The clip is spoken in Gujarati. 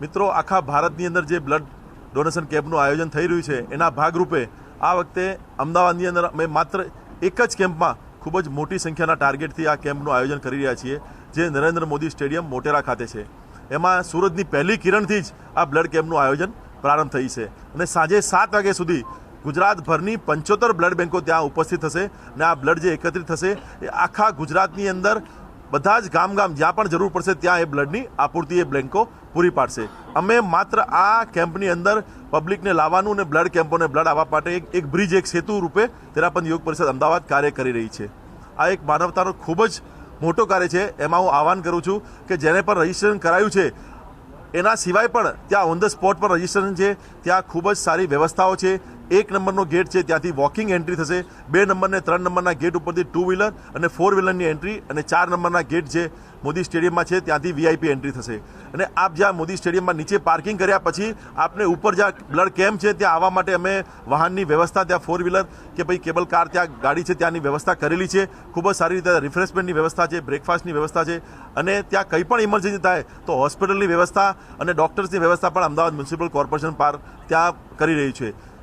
મિત્રો, આખા ભારતની અંદર જે બ્લડ ડોનેશન કેમ્પનું આયોજન થઈ રહ્યું છે, એના ભાગરૂપે આ વખતે અમદાવાદની અંદર અમે માત્ર એક જ કેમ્પમાં ખૂબ જ મોટી સંખ્યાના ટાર્ગેટથી આ કેમ્પનું આયોજન કરી રહ્યા છીએ, જે નરેન્દ્ર મોદી સ્ટેડિયમ મોટેરા ખાતે છે. એમાં સૂરજની પહેલી કિરણથી જ આ બ્લડ કેમ્પનું આયોજન પ્રારંભ થઈ છે. અને સાંજે સાત વાગ્યા સુધી ગુજરાતભરની પંચોતેર બ્લડ બેન્કો ત્યાં ઉપસ્થિત થશે અને આ બ્લડ જે એકત્રિત થશે, એ આખા ગુજરાતની અંદર બધા જ ગામ ગામ જ્યાં પણ જરૂર પડશે ત્યાં એ બ્લડની આપૂર્તિ એ બ્લેન્કો પૂરી પાડશે. અમે માત્ર આ કેમ્પની અંદર પબ્લિકને લાવવાનું અને બ્લડ કેમ્પોને બ્લડ આવવા માટે એક એક બ્રિજ, એક સેતુ રૂપે તેરાપંથ યોગ પરિષદ અમદાવાદ કાર્ય કરી રહી છે. આ એક માનવતાનો ખૂબ જ મોટો કાર્ય છે. એમાં હું આહવાન કરું છું કે જેને પણ રજીસ્ટ્રેશન કરાયું છે, એના સિવાય પણ ત્યાં ઓન ધ સ્પોટ પર રજિસ્ટ્રેશન છે, ત્યાં ખૂબ જ સારી વ્યવસ્થાઓ છે એક નંબરનો ગેટ છે, ત્યાંથી વોકિંગ એન્ટ્રી થશે. બે નંબર ને ત્રણ નંબરના ગેટ ઉપરથી ટુ વ્હીલર અને ફોર વ્હીલરની એન્ટ્રી અને ચાર નંબરના ગેટ જે મોદી સ્ટેડિયમમાં છે, ત્યાંથી વીઆઈપી એન્ટ્રી થશે. અને આપ જ્યાં મોદી સ્ટેડિયમમાં નીચે પાર્કિંગ કર્યા પછી આપને ઉપર જ્યાં બ્લડ કેમ્પ છે, ત્યાં આવવા માટે અમે વાહનની વ્યવસ્થા, ત્યાં ફોર વ્હીલર કે ભાઈ કેબલ કાર ત્યાં ગાડી છે, ત્યાંની વ્યવસ્થા કરેલી છે. ખૂબ જ સારી રીતે રિફ્રેશમેન્ટની વ્યવસ્થા છે બ્રેકફાસ્ટની વ્યવસ્થા છે. અને ત્યાં કંઈ પણ ઇમરજન્સી થાય તો હોસ્પિટલની વ્યવસ્થા અને ડૉક્ટર્સની વ્યવસ્થા પણ અમદાવાદ મ્યુનિસિપલ કોર્પોરેશન પાર ત્યાં કરી રહ્યું છે.